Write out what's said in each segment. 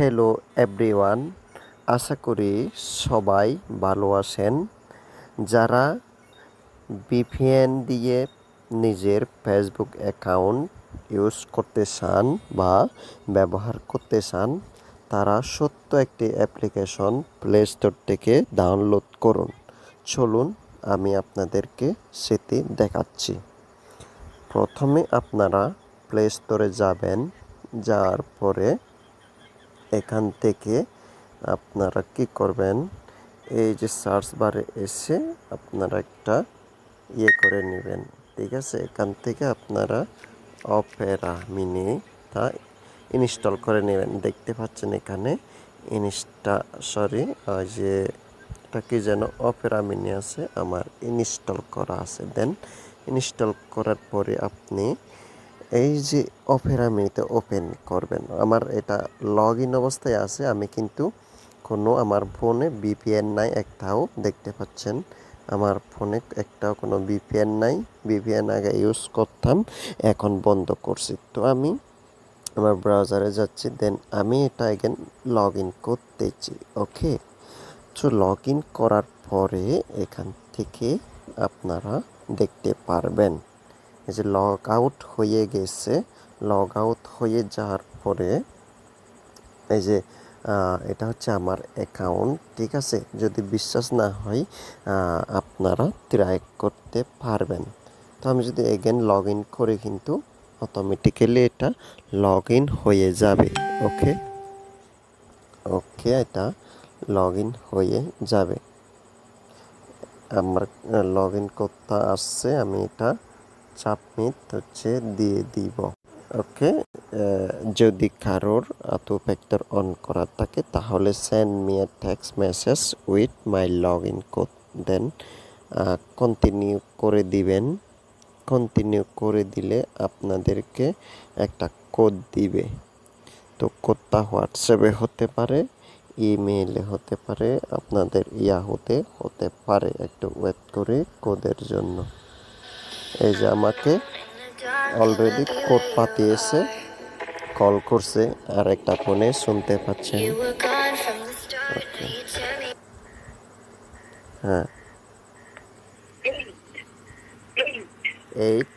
Hello everyone, আশা করি সবাই ভালো আছেন। যারা ভিপিএন দিয়ে নিজের ফেসবুক অ্যাকাউন্ট ইউজ করতে চান বা ব্যবহার করতে চান, তারা সত্য একটি অ্যাপ্লিকেশন প্লে স্টোর থেকে ডাউনলোড করুন। চলুন, আমি আপনাদেরকে সেটি দেখাচ্ছি। প্রথমে আপনারা প্লে স্টোরে যাবেন, যাওয়ার পরে এখান থেকে আপনারা কি করবেন? এই যে সার্চ বারে এসে আপনারা একটা ইয়ে করে নেবেন। ঠিক আছে? এখান থেকে আপনারা অপেরা মিনি তা ইনস্টল করে নেবেন। দেখতে পাচ্ছেন এখানে ইনস্টা সরি যে এটা কি যেন অপেরা মিনি আছে, আমার ইনস্টল করা আছে। দেন ইনস্টল করার পরে আপনি এই যে অপেরা মিনিতে ওপেন করবেন, আমার এটা লগ ইন অবস্থায় আছে, আমি কিন্তু কোনো আমার ফোনে বিপিএন নাই, একটাও দেখতে পাচ্ছেন। আমার ফোনে একটাও কোনো বিপিএন নাই বিপিএন আগে ইউজ করতাম, এখন বন্ধ করছি। তো আমি আমার ব্রাউজারে যাচ্ছি দেন আমি এটা এগেন লগ ইন করতেছি ওকে সো লগ ইন করার পরে এখান থেকে আপনারা দেখতে পারবেন। যে লগ আউট হয়ে গেছে লগ আউট হয়ে যাওয়ার পরে এই যে এটা হচ্ছে আমার অ্যাকাউন্ট ঠিক আছে? যদি বিশ্বাস না হয় আপনারা ট্রাই করতে পারবেন। তো আমি যদি এগেন লগ ইন করে কিন্তু অটোমেটিক্যালি এটা লগ ইন হয়ে যাবে ওকে ওকে এটা লগ ইন হয়ে যাবে। আমার লগ ইন করতে আসছে, আমি এটা সাবমিট হচ্ছে দিয়ে দিব। ওকে? যদি কারোর অটো ফ্যাক্টর অন করা থাকে, তাহলে send me a text message with my log in code then continue করে দিবেন। কন্টিনিউ করে দিলে আপনাদেরকে একটা কোড দিবে। তো কোডটা হোয়াটসঅ্যাপে হতে পারে ইমেইলে হতে পারে, আপনাদের ইয়াহুতে হতে পারে একটু ওয়েট করে কোডের জন্য। এই যে আমাকে অলরেডি কোড পাঠিয়েছে কল করছে আর একটা ফোনে শুনতে পাচ্ছেন। হ্যাঁ। Eight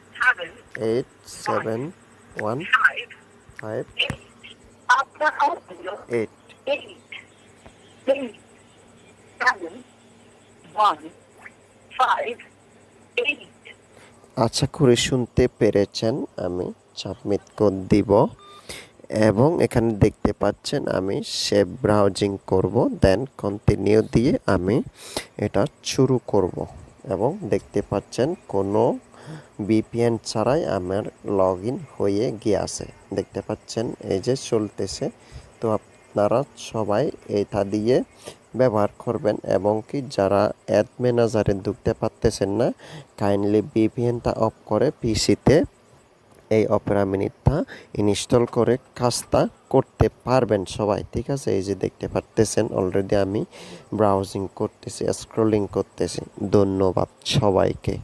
eight seven one five eight আশা করে শুনতে পেরেছেন আমি সাবমিট করে দিব এবং এখানে দেখতে পাচ্ছেন আমি সেভ ব্রাউজিং করব, দেন কন্টিনিউ দিয়ে আমি এটা শুরু করব এবং দেখতে পাচ্ছেন কোনো বিপিএন ছাড়াই আমার লগ ইন হয়ে গিয়েছে। দেখতে পাচ্ছেন এই যে চলতেছে। তো আপনারা সবাই এটা দিয়ে ব্যবহার করবেন এবং কি যারা অ্যাড ম্যানেজারে ঢুকতে পারতেছেন না কাইন্ডলি বিপিএনটা অফ করে পিসিতে এই অপেরা মিনিটটা ইনস্টল করে কাজটা করতে পারবেন সবাই, ঠিক আছে? এই যে দেখতে পারতেছেন অলরেডি আমি ব্রাউজিং করতেছি স্ক্রলিং করতেছি। ধন্যবাদ সবাইকে।